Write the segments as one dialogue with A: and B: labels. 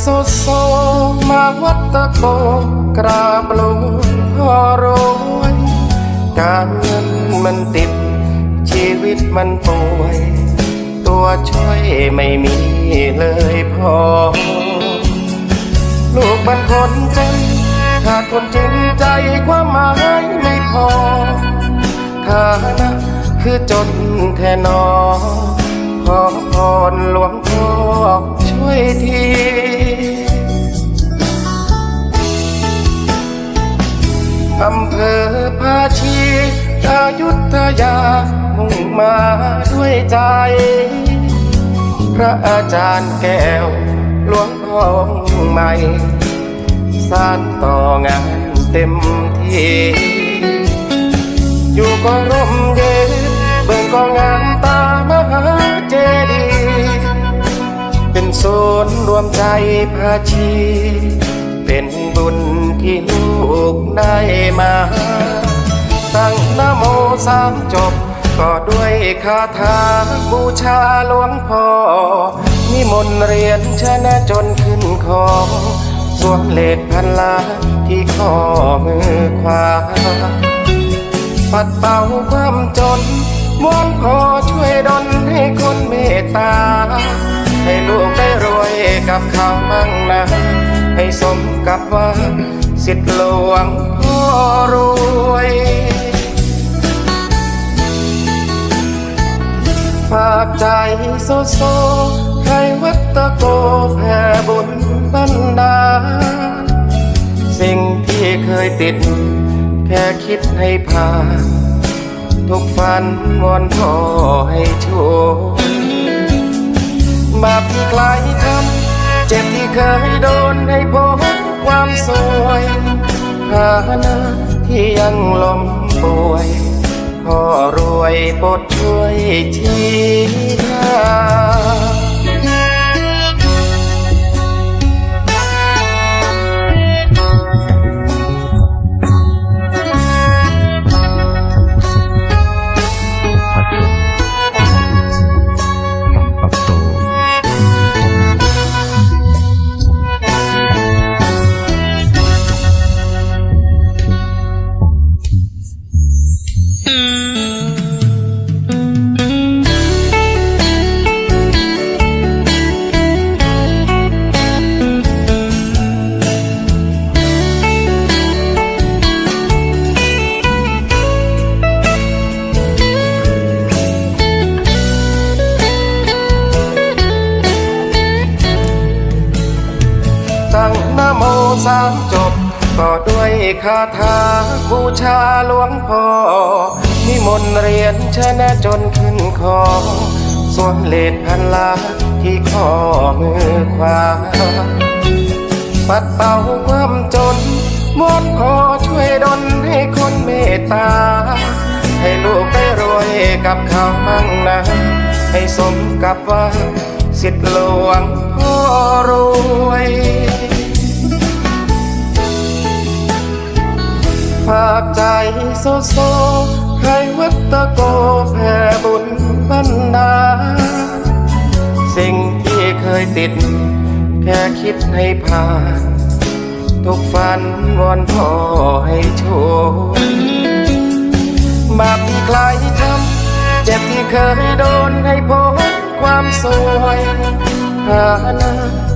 A: โซโซมาวัดตะโกกราบลงพ่อรวยการเงินมันติด ชีวิตมันป่วย ตัวช่วยไม่มีเลยพอ ลูกมันคนจนขาดคนจริงใจความหมายไม่พอฐานะคือจนแทนอ ขอพรหลวงพ่อช่วยทีอำเภอภาชีอายุทยามุ่งมาด้วยใจ พระอาจารย์แก้วหลวงพ่อใหม่ สานต่องานเต็มที่ อยู่ก็ร วมใจภาชี เป็นบุญที่ลูกได้มา ตั้งนโมสามจบ ก็ด้วยคาถาบูชาหลวงพ่อนิมนต์เรียนชนะจนขึ้นคองสวมเลขพันล้านที่ข้อมือขวา ปัดเป่าความจนมวนพอช่วยดลให้คนเมตตา ให้ลูก กับเขามั่งนะ ให้สมกับว่าสิทธิหลวงพ่อรวยฝากใจโซโซให้วัดตะโกแผ่บุญบันดา สิ่งที่เคยติด แค่คิดให้ผ่าน ทุกฝันวอนพ่อให้ช่วยบาปที่ใคร สวยฐานะที่ยังล้มป่วยพ่อรวยโปรดช่วยชี้ทาง
B: ตั้
A: งนโมสามจบก็ด้วยคาถาบูชาหลวงพ่อนิมนต์เรียนชนะจนขึ้นคอสวมเลดพันลาที่ข้อมือขวาปัดเป่าความจนมอนพอช่วยดลให้คนเมตตา ให้ลูกได้รวยกับเขามั่งนะ ให้สมกับว่าสิทธิหลวงพ่อรวย ฝากใจโซโซ ให้วัตโกแผ่บุญบันดา สิ่งที่เคยติด แค่คิดให้ผ่าน ทุกฝันวอนพ่อให้ช่วยบาปที่ใครทำ เจ็บที่เคยโดนให้พ้นความสวยฐานะ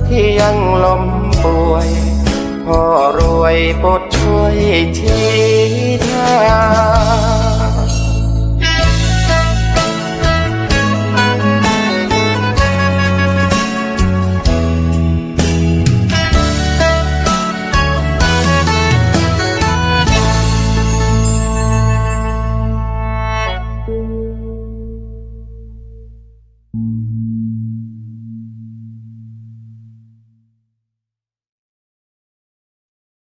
A: ที่ยังล้มป่วย พ่อรวยโปรดช่วยชี้